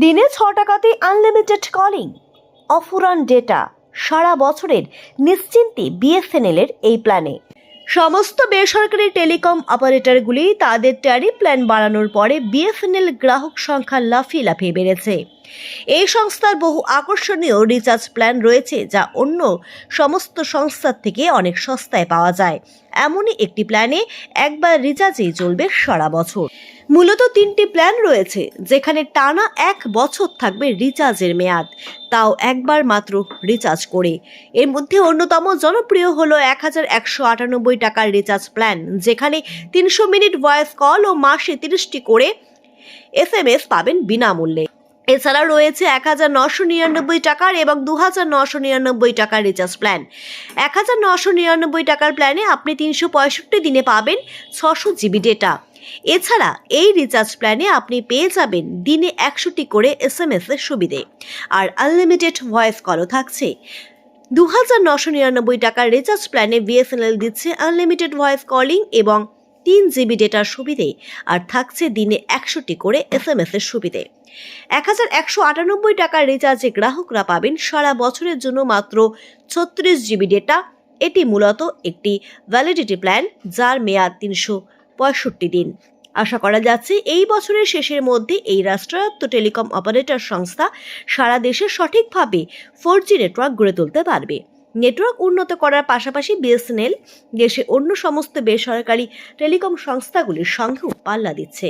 দিনে ছ টাকাতে আনলিমিটেড কলিং অফুরান ডেটা সারা বছরের নিশ্চিন্তে বিএসএনএল এর এই প্ল্যানে সমস্ত বেসরকারি টেলিকম অপারেটরগুলি তাদের ট্যারিফ প্ল্যান বাড়ানোর পরে বিএসএনএল গ্রাহক সংখ্যা লাফিয়ে লাফিয়ে বেড়েছে। এই সংস্থার বহু আকর্ষণীয় রিচার্জ প্ল্যান রয়েছে যা অন্য সমস্ত সংস্থার থেকে অনেক সস্তায় পাওয়া যায়। এমনই একটি প্ল্যানে একবার রিচার্জেই চলবে সারা বছর। মূলত তিনটি প্ল্যান রয়েছে, যেখানে টানা এক বছর থাকবে রিচার্জের মেয়াদ। তাও একবার মাত্র রিচার্জ করে। এর মধ্যে অন্যতম জনপ্রিয় হলো এক হাজার একশো আটানব্বই টাকার রিচার্জ প্ল্যান যেখানে তিনশো মিনিট ভয়েস কল ও মাসে তিরিশটি করে এস এম এস পাবেন বিনামূল্যে। এছাড়া রয়েছে এক হাজার নশো নিরানব্বই টাকার এবং দু হাজার নশো নিরানব্বই টাকার রিচার্জ প্ল্যান এক হাজার নশো নিরানব্বই টাকার প্ল্যানে আপনি তিনশো পঁয়ষট্টি দিনে পাবেন ছশো জিবি ডেটা এছাড়া এই রিচার্জ প্ল্যানে আপনি পেয়ে যাবেন দিনে একশোটি করে এস এম এস এর সুবিধে। আর আনলিমিটেড ভয়েস কলও থাকছে। দু হাজার নশো নিরানব্বই টাকার রিচার্জ প্ল্যানে বিএসএনএল দিচ্ছে আনলিমিটেড ভয়েস কলিং এবং তিন জিবি ডেটার সুবিধে আর থাকছে দিনে একশোটি করে এস এম এস এর সুবিধে। এক হাজার একশো আটানব্বই টাকার রিচার্জে গ্রাহকরা পাবেন সারা বছরের জন্য মাত্র ছত্রিশ জিবি ডেটা। এটি মূলত একটি ভ্যালিডিটি প্ল্যান যার মেয়াদ তিনশো পঁয়ষট্টি দিন। আশা করা যাচ্ছে এই বছরের শেষের মধ্যে এই রাষ্ট্রায়ত্ত টেলিকম অপারেটর সংস্থা সারা দেশে সঠিকভাবে ফোর জি নেটওয়ার্ক গড়ে তুলতে পারবে। নেটওয়ার্ক উন্নত করার পাশাপাশি বিএসএনএল দেশে অন্য সমস্ত বেসরকারি টেলিকম সংস্থাগুলির সঙ্গেও পাল্লা দিচ্ছে।